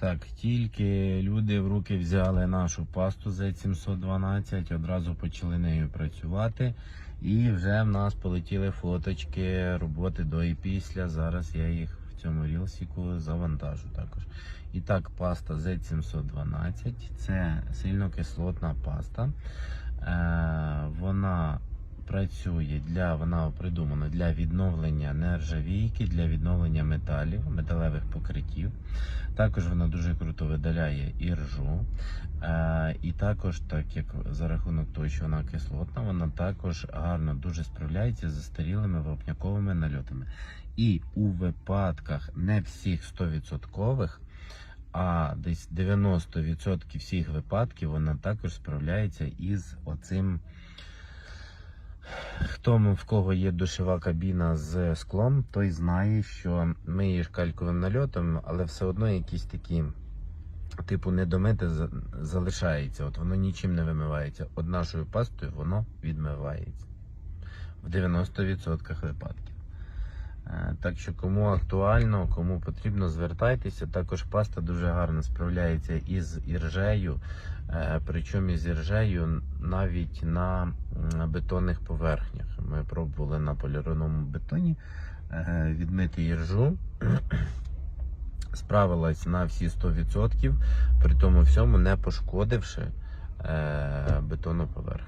так, тільки люди в руки взяли нашу пасту Z712, одразу почали нею працювати. І вже в нас полетіли фоточки роботи до і після. Зараз я їх в цьому рілсіку завантажу також. І так, паста Z712 це сильнокислотна паста. Працює для вона придумана для відновлення нержавійки, для відновлення металів, металевих покриттів. Також вона дуже круто видаляє іржу. Е, і також, так як за рахунок того, що вона кислотна, вона також гарно дуже справляється з застарілими вапняковими нальотами. І у випадках не всіх 100%, а десь 90% всіх випадків вона також справляється із оцим. Хто в кого є душова кабіна з склом, той знає, що миєш кальковим нальотом, але все одно якісь такі, типу, недомите за- залишається. От воно нічим не вимивається. От нашою пастою воно відмивається в 90% випадків. Е, Так що кому актуально, кому потрібно, звертайтеся. Також паста дуже гарно справляється із іржею, причому із іржею навіть на бетонних поверхнях. Ми пробували на полірованому бетоні е, відмити іржу. Справилась на всі 100%, при тому всьому не пошкодивши е, бетонну поверхню.